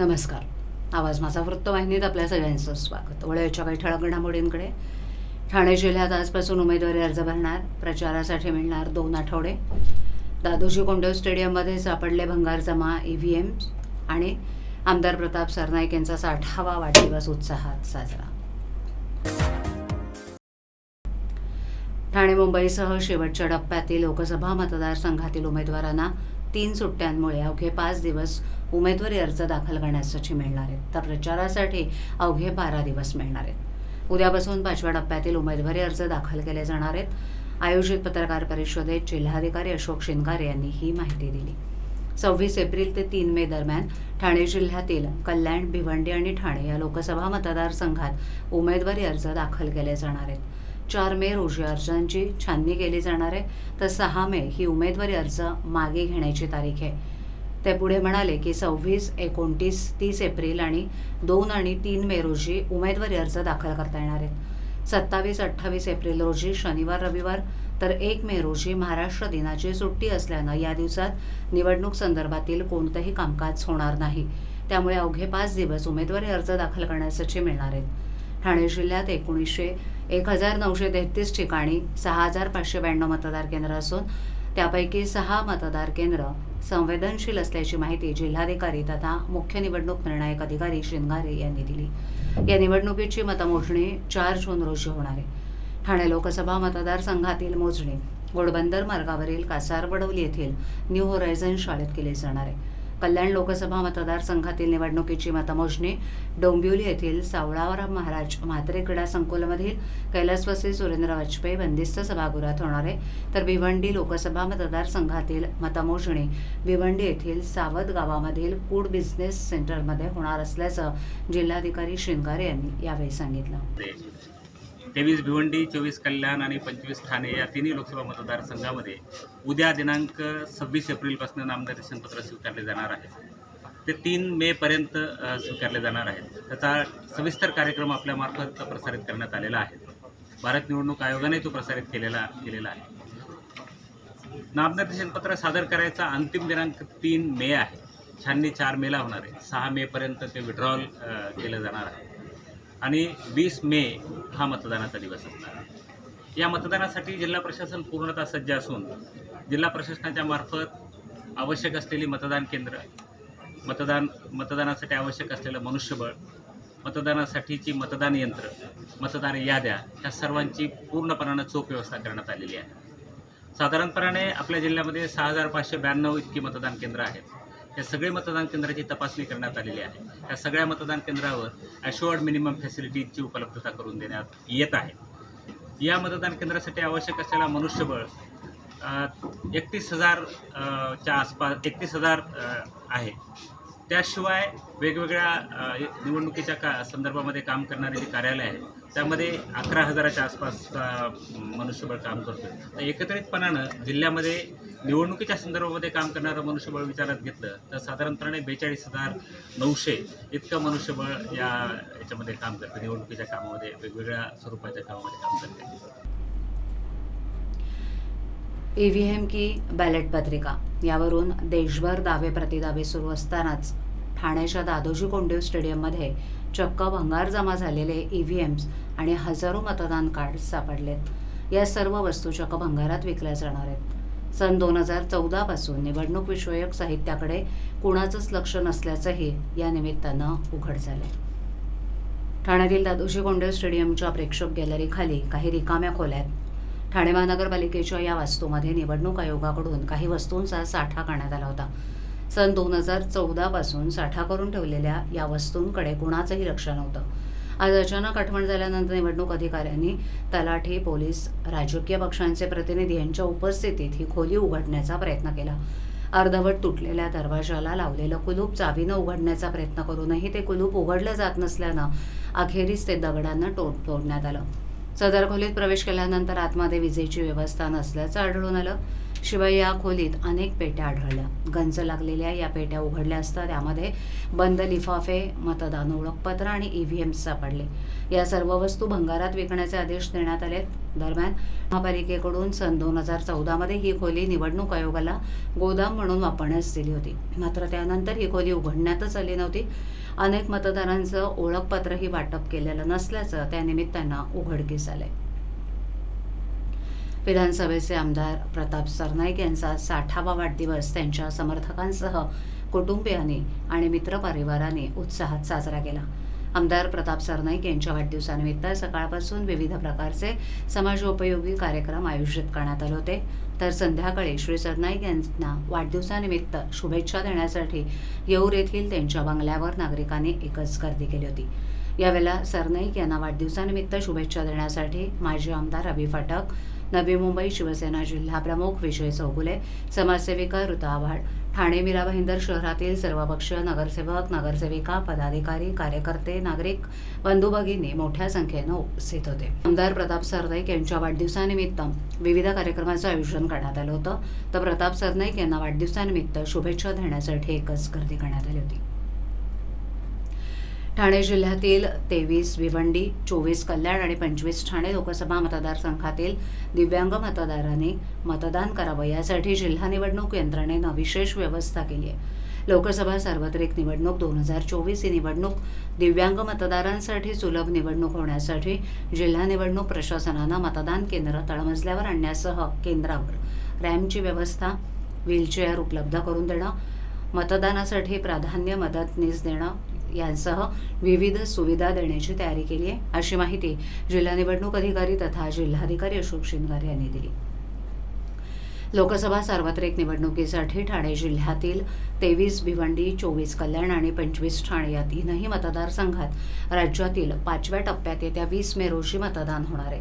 नमस्कार. आवाज माझा वृत्तवाहिनीत आपल्या सगळ्यांचं स्वागत. वळ्याच्या काही ठळक घडामोडींकडे. ठाणे जिल्ह्यात आजपासून उमेदवारी अर्ज भरणार. प्रचारासाठी मिळणार दोन आठवडे. दादोजी कोंडव स्टेडियममध्ये सापडले भंगार जमा ई व्ही एम आणि आमदार प्रताप सरनाईक यांचा साठावा वाढदिवस उत्साहात साजरा. ठाणे मुंबईसह शेवटच्या टप्प्यातील लोकसभा मतदारसंघातील उमेदवारांना तीन सुट्ट्यांमुळे अवघे पाच दिवस उमेदवारी अर्ज दाखल करण्यासाठी मिळणार आहेत. तर प्रचारासाठी अवघे बारा दिवस मिळणार आहेत. उद्यापासून पाचव्या टप्प्यातील उमेदवारी अर्ज दाखल केले जाणार आहेत. आयोजित पत्रकार परिषदेत जिल्हाधिकारी अशोक शिनगारे यांनी ही माहिती दिली. सव्वीस एप्रिल ते तीन मे दरम्यान ठाणे जिल्ह्यातील कल्याण भिवंडी आणि ठाणे या लोकसभा मतदारसंघात उमेदवारी अर्ज दाखल केले जाणार आहेत. चार मे रोजी अर्जांची छाननी केली जाणार आहे तर सहा मे ही उमेदवारी अर्ज मागे घेण्याची तारीख आहे. ते पुढे म्हणाले की सव्वीस एकोणतीस तीस एप्रिल आणि दोन आणि तीन मे रोजी उमेदवारी अर्ज दाखल करता येणार आहेत. सत्तावीस अठ्ठावीस एप्रिल रोजी शनिवार रविवार तर एक मे रोजी महाराष्ट्र दिनाची सुट्टी असल्यानं या दिवसात निवडणूक संदर्भातील कोणतंही कामकाज होणार नाही. त्यामुळे अवघे पाच दिवस उमेदवारी अर्ज दाखल करण्यासाठी मिळणार आहेत. ठाणे जिल्ह्यात एकोणीसशे एक हजार नऊशे तेहतीस ठिकाणी सहा हजार पाचशे ब्याण्णव मतदार केंद्र असून त्यापैकी सहा मतदार केंद्र संवेदनशील असल्याची माहिती जिल्हाधिकारी तथा मुख्य निवडणूक निर्णायक अधिकारी शिंगारे यांनी दिली. या निवडणुकीची मतमोजणी चार जून रोजी होणार आहे. ठाणे लोकसभा मतदारसंघातील मोजणी घोडबंदर मार्गावरील कासारवडवली येथील न्यू होरायझन शाळेत केली जाणार आहे. कल्याण लोकसभा मतदारसंघातील निवडणुकीची मतमोजणी डोंबिवली येथील सावळावराम महाराज म्हात्रे क्रीडा संकुलमधील कैलासवासी सुरेंद्र वाजपेयी बंदिस्त सभागृहात होणार आहे. तर भिवंडी लोकसभा मतदारसंघातील मतमोजणी भिवंडी येथील सावद गावामधील फूड बिझनेस सेंटरमध्ये होणार असल्याचं जिल्हाधिकारी शिंगारे यांनी यावेळी सांगितलं. तेवीस भिवंडी चोवीस कल्याण आणि पंचवीस ठाणे या तिन्ही लोकसभा मतदारसंघामध्ये उद्या दिनांक सव्वीस एप्रिलपासून नामनिर्देशनपत्र स्वीकारले जाणार आहे ते तीन मेपर्यंत स्वीकारले जाणार आहेत. त्याचा सविस्तर कार्यक्रम आपल्यामार्फत प्रसारित करण्यात आलेला आहे. भारत निवडणूक आयोगाने तो प्रसारित केलेला केलेला आहे. नामनिर्देशनपत्र सादर करायचा अंतिम दिनांक तीन मे आहे. छाननी चार मेला होणार आहे. सहा मेपर्यंत ते विड्रॉल केलं जाणार आहे. आणि वीस मे हा मतदानाचा दिवस असणार. आहे या मतदानासाठी जिल्हा प्रशासन पूर्णतः सज्ज असून जिल्हा प्रशासनाच्या मार्फत आवश्यक असलेली मतदान केंद्र मतदान मतदानासाठी आवश्यक असलेलं मनुष्यबळ मतदानासाठीची मतदान यंत्र मतदान याद्या ह्या सर्वांची पूर्णपणानं चोख व्यवस्था करण्यात आलेली आहे. साधारणपणाने आपल्या जिल्ह्यामध्ये सहा हजार पाचशे ब्याण्णव इतकी मतदान केंद्र आहेत. या सगळे मतदान केंद्राची तपासणी करण्यात आलेली आहे. या सगळ्या मतदान केंद्रावर ॲश्युअर्ड मिनिमम फॅसिलिटीजची उपलब्धता करून देण्यात येत आहे. या मतदान केंद्रासाठी आवश्यक असलेला मनुष्यबळ एकतीस हजार च्या आसपास एकतीस हजार आहे. त्याशिवाय वेगवेगळ्या निवडणुकीच्या का संदर्भामध्ये काम करणारे जे कार्यालय आहे त्यामध्ये अकरा हजाराच्या आसपास मनुष्यबळ काम करतो तर एकत्रितपणानं जिल्ह्यामध्ये निवडणुकीच्या संदर्भामध्ये काम करणारं मनुष्यबळ विचारात घेतलं तर साधारणपणे बेचाळीस हजार नऊशे इतकं मनुष्यबळ या याच्यामध्ये काम करतं निवडणुकीच्या कामामध्ये वेगवेगळ्या स्वरूपाच्या कामामध्ये काम करते ईव्हीएम की बॅलेट पत्रिका. यावरून देशभर दावे प्रतिदावे सुरू असतानाच ठाण्याच्या दादोजी कोंडीव स्टेडियममध्ये चक्क भंगार जमा झालेले ईव्हीएम्स आणि हजारो मतदान कार्ड सापडलेत. या सर्व वस्तू चक्क भंगारात विकल्या जाणार आहेत. सन दोन हजार चौदापासून निवडणूक विषयक साहित्याकडे कुणाचंच लक्ष नसल्याचंही या निमित्तानं उघड झालंय. ठाण्यातील दादोजी कोंडे स्टेडियमच्या प्रेक्षक गॅलरीखाली काही रिकाम्या खोल्यात ठाणे महानगरपालिकेच्या या वास्तूमध्ये निवडणूक आयोगाकडून काही वस्तूंचा साठा करण्यात आला होता. सन दोन हजार चौदापासून साठा करून ठेवलेल्या या वस्तूंकडे कुणाचंही लक्ष नव्हतं. आज अचानक आठवण झाल्यानंतर निवडणूक अधिकाऱ्यांनी तलाठी पोलीस राजकीय पक्षांचे प्रतिनिधी यांच्या उपस्थितीत ही खोली उघडण्याचा प्रयत्न केला. अर्धवट तुटलेल्या दरवाजाला लावलेलं कुलूप चावीनं उघडण्याचा प्रयत्न करूनही ते कुलूप उघडलं जात नसल्यानं अखेरीस ते दगडांना तोड तोडण्यात आलं. सदर खोलीत प्रवेश केल्यानंतर आतमध्ये विजेची व्यवस्था नसल्याचं आढळून आलं. शिवाय या खोलीत अनेक पेट्या आढळल्या. गंज लागलेल्या या पेट्या उघडल्या असता त्यामध्ये बंद लिफाफे मतदान ओळखपत्र आणि ईव्हीएम सापडले. या सर्व वस्तू भंगारात विकण्याचे आदेश देण्यात आले दरम्यान महापालिकेकडून सन दोन हजार चौदामध्ये ही खोली निवडणूक आयोगाला गोदाम म्हणून वापरण्यास दिली होती. मात्र त्यानंतर ही खोली उघडण्यातच आली नव्हती. अनेक मतदारांचं ओळखपत्रही वाटप केलेलं नसल्याचं त्यानिमित्तानं उघडकीस आलंय. विधानसभेचे आमदार प्रताप सरनाईक यांचा साठावा वाढदिवस त्यांच्या समर्थकांसह कुटुंबियांनी आणि मित्रपरिवाराने उत्साहात साजरा केला. आमदार प्रताप सरनाईक यांच्या वाढदिवसानिमित्त सकाळपासून विविध प्रकारचे समाजोपयोगी कार्यक्रम आयोजित करण्यात आले होते. तर संध्याकाळी श्री सरनाईक यांना वाढदिवसानिमित्त शुभेच्छा देण्यासाठी येऊर येथील त्यांच्या बंगल्यावर नागरिकांनी एकच गर्दी केली होती. यावेळेला सरनाईक यांना वाढदिवसानिमित्त शुभेच्छा देण्यासाठी माजी आमदार रवी फाटक नवी मुंबई शिवसेना जिल्हाप्रमुख विजय चौगुले समाजसेविका ऋता आव्हाड ठाणे मीरा भाईंदर शहरातील सर्वपक्षीय नगरसेवक नगरसेविका पदाधिकारी कार्यकर्ते नागरिक बंधू भगिनी मोठ्या संख्येनं उपस्थित होते. आमदार प्रताप सरनाईक यांच्या वाढदिवसानिमित्त विविध कार्यक्रमाचं आयोजन करण्यात आलं होतं. तर प्रताप सरनाईक यांना वाढदिवसानिमित्त शुभेच्छा देण्यासाठी एकच गर्दी करण्यात आली होती. ठाणे जिल्ह्यातील तेवीस भिवंडी चोवीस कल्याण आणि पंचवीस ठाणे लोकसभा मतदारसंघातील दिव्यांग मतदारांनी मतदान करावं. यासाठी जिल्हा निवडणूक यंत्रणेनं विशेष व्यवस्था केली आहे. लोकसभा सार्वत्रिक निवडणूक दोन हजार चोवीस ही निवडणूक दिव्यांग मतदारांसाठी सुलभ निवडणूक होण्यासाठी जिल्हा निवडणूक प्रशासनानं मतदान केंद्र तळमजल्यावर आणण्यासह केंद्रावर रॅम्पची व्यवस्था व्हीलचेअर उपलब्ध करून देणं मतदानासाठी प्राधान्य मदतनीस देणं यांसह विविध सुविधा देण्याची तयारी केली आहे. अशी माहिती जिल्हा निवडणूक अधिकारी तथा जिल्हाधिकारी अशोक शिंगारे यांनी दिली. लोकसभा सार्वत्रिक निवडणुकीसाठी ठाणे जिल्ह्यातील तेवीस भिवंडी चोवीस कल्याण आणि पंचवीस ठाणे या तीनही मतदारसंघात राज्यातील पाचव्या टप्प्यात येत्या वीस मे रोजी मतदान होणार आहे.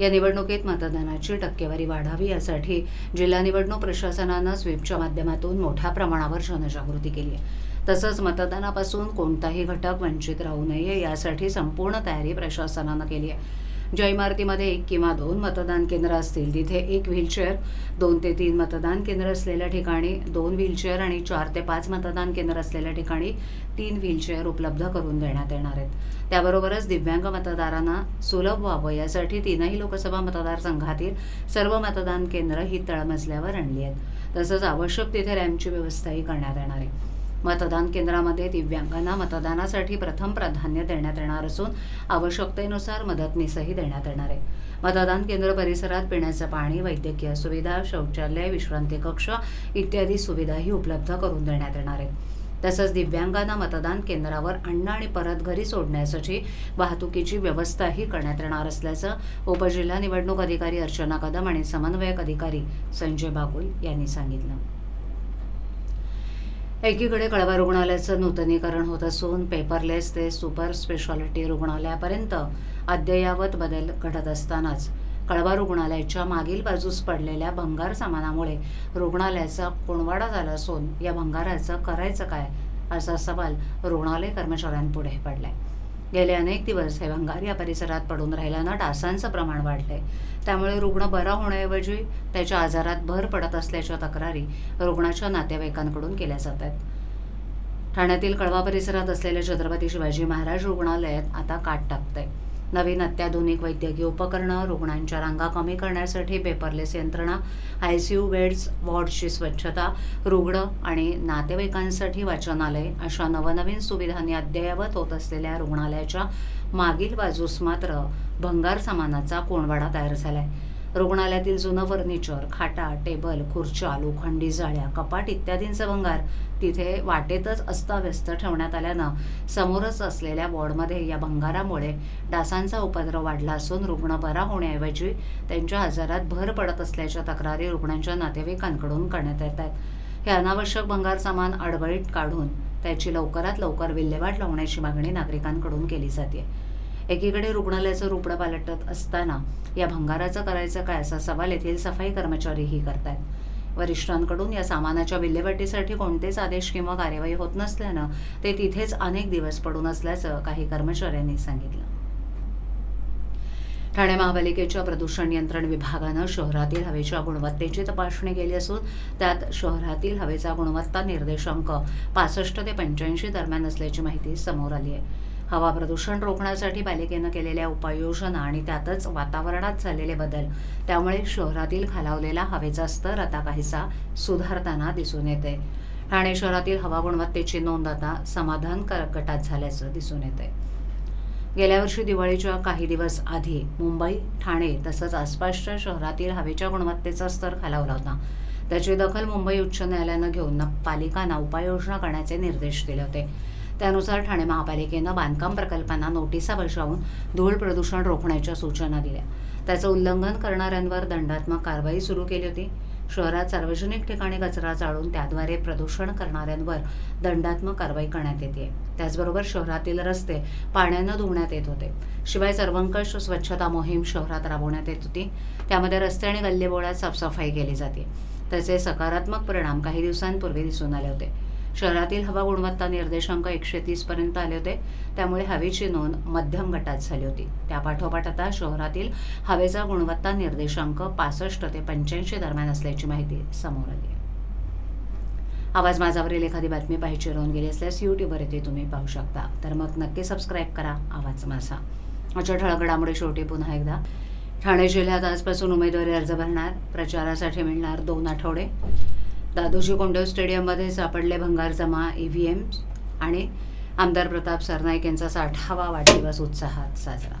या निवडणुकीत मतदानाची टक्केवारी वाढावी यासाठी जिल्हा निवडणूक प्रशासनानं स्वीपच्या माध्यमातून मोठ्या प्रमाणावर जनजागृती केली आहे. तसंच मतदानापासून कोणताही घटक वंचित राहू नये यासाठी संपूर्ण तयारी प्रशासनानं केली आहे. ज्या इमारतीमध्ये एक किंवा दोन मतदान केंद्र असतील तिथे एक व्हीलचेअर दोन ते तीन मतदान केंद्र असलेल्या ठिकाणी दोन व्हीलचेअर आणि चार ते पाच मतदान केंद्र असलेल्या ठिकाणी तीन व्हीलचेअर उपलब्ध करून देण्यात येणार आहेत. त्याबरोबरच दिव्यांग मतदारांना सुलभ व्हावं यासाठी तीनही लोकसभा मतदारसंघातील सर्व मतदान केंद्र ही तळमजल्यावर आणली आहेत. तसंच आवश्यक तिथे रॅम्पची व्यवस्थाही करण्यात येणार आहे. मतदान केंद्रामध्ये दिव्यांगांना मतदानासाठी प्रथम प्राधान्य देण्यात येणार असून आवश्यकतेनुसार मदतनीसही देण्यात येणार आहे. मतदान केंद्र परिसरात पिण्याचं पाणी वैद्यकीय सुविधा शौचालय विश्रांती कक्ष इत्यादी सुविधाही उपलब्ध करून देण्यात येणार आहेत तसंच दिव्यांगांना मतदान केंद्रावर अन्न आणि परत घरी सोडण्यासाठी वाहतुकीची व्यवस्थाही करण्यात येणार असल्याचं उपजिल्हा निवडणूक अधिकारी अर्चना कदम आणि समन्वयक अधिकारी संजय बागुल यांनी सांगितलं. एकीकडे कळवा रुग्णालयाचं नूतनीकरण होत असून पेपरलेस ते सुपर स्पेशालिटी रुग्णालयापर्यंत अद्ययावत बदल घडत असतानाच कळवा रुग्णालयाच्या मागील बाजूस पडलेल्या भंगार सामानामुळे रुग्णालयाचा कोणवाडा झाला असून या भंगाराचं करायचं काय असा सवाल रुग्णालय कर्मचाऱ्यांपुढे पडलाय. गेले अनेक दिवस. हे भंगार या परिसरात पडून राहिल्यानं डासांचं प्रमाण वाढलंय. त्यामुळे रुग्ण बरा होण्याऐवजी त्याच्या आजारात भर पडत असल्याच्या तक्रारी रुग्णाच्या नातेवाईकांकडून केल्या जात आहेत. ठाण्यातील कळवा परिसरात असलेल्या छत्रपती शिवाजी महाराज रुग्णालयात आता काट टाकतंय नवीन अत्याधुनिक वैद्यकीय उपकरणं रुग्णांच्या रांगा कमी करण्यासाठी पेपरलेस यंत्रणा आय सी यू बेड्स वॉर्डची स्वच्छता रुग्ण आणि नातेवाईकांसाठी वाचनालय अशा नवनवीन सुविधांनी अद्ययावत होत असलेल्या रुग्णालयाच्या मागील बाजूस मात्र भंगार सामानाचा कोणवाडा तयार झाला आहे रुग्णालयातील जुनं फर्निचर खाटा टेबल खुर्च्या लोखंडी जाळ्या कपाट इत्यादींचं भंगार तिथे वाटेतच अस्ताव्यस्त ठेवण्यात आल्यानं समोरच असलेल्या वॉर्डमध्ये या भंगारामुळे डासांचा उपद्रव वाढला असून रुग्ण बरा होण्याऐवजी त्यांच्या आजारात भर पडत असल्याच्या तक्रारी रुग्णांच्या नातेवाईकांकडून करण्यात येत आहेत. हे अनावश्यक भंगार सामान अडबळीत काढून त्याची लवकरात लवकर विल्हेवाट लावण्याची मागणी नागरिकांकडून केली जाते एकीकडे रुग्णालयाचं रुपडं पालटत असताना या भंगाराचं करायचं काय असा सवाल येथील सफाई कर्मचारीही करतायत. वरिष्ठांकडून या सामानाच्या विल्हेवाटीसाठी कोणतेच आदेश किंवा कार्यवाही होत नसल्यानं ते तिथेच अनेक दिवस पडून असल्याचं काही कर्मचाऱ्यांनी सांगितलं. ठाणे महापालिकेच्या प्रदूषण नियंत्रण विभागानं शहरातील हवेच्या गुणवत्तेची तपासणी केली असून त्यात शहरातील हवेचा गुणवत्ता निर्देशांक पासष्ट ते पंच्याऐंशी दरम्यान असल्याची माहिती समोर आली आहे. हवा प्रदूषण रोखण्यासाठी पालिकेनं केलेल्या उपाययोजना आणि त्यातच वातावरणात झालेले बदल त्यामुळे शहरातील खालावलेला हवेचा स्तर आता काहीसा सुधारताना दिसून येते ठाणे शहरातील हवा गुणवत्तेची नोंद आता समाधानकारक गटात झाल्याचं दिसून येते गेल्या वर्षी दिवाळीच्या काही दिवस आधी मुंबई ठाणे तसंच आसपासच्या शहरातील हवेच्या गुणवत्तेचा स्तर खालावला होता. त्याची दखल मुंबई उच्च न्यायालयानं घेऊन पालिकांना उपाययोजना करण्याचे निर्देश दिले होते. त्यानुसार ठाणे महापालिकेनं बांधकाम प्रकल्पांना नोटिसा बजावून धूळ प्रदूषण रोखण्याच्या सूचना दिल्या. त्याचं उल्लंघन करणाऱ्यांवर दंडात्मक कारवाई सुरू केली होती. शहरात सार्वजनिक ठिकाणी कचरा जाळून त्याद्वारे प्रदूषण करणाऱ्यांवर दंडात्मक कारवाई करण्यात येते. त्याचबरोबर शहरातील रस्ते पाण्यानं धुवण्यात येत होते. शिवाय सर्वंकष स्वच्छता मोहीम शहरात राबवण्यात येत होती. त्यामध्ये रस्ते आणि गल्लीबोळात साफसफाई केली जाते. त्याचे सकारात्मक परिणाम काही दिवसांपूर्वी दिसून आले होते. शहरातील हवा गुणवत्ता निर्देशांक एकशे तीस पर्यंत आले होते. त्यामुळे हवेची नोंद मध्यम गटात झाली होती. त्यापाठोपाठ आता शहरातील हवेचा गुणवत्ता निर्देशांक पासष्ट ते पंच्याऐंशी दरम्यान असल्याची माहिती समोर आली आवाज माझावरील एखादी बातमी पाहिजे राहून गेली असल्यास यूट्यूबवर येथे तुम्ही पाहू शकता. तर मग नक्की सबस्क्राईब करा. आवाज माझा. आजच्या ठळगडामुळे शेवटी पुन्हा एकदा. ठाणे जिल्ह्यात आजपासून उमेदवारी अर्ज भरणार. प्रचारासाठी मिळणार दोन आठवडे. दादोजी कोंडे स्टेडियममध्ये सापडले भंगार जमा ई व्ही एम आणि आमदार प्रताप सरनाईक यांचा साठावा वाढदिवस उत्साहात साजरा.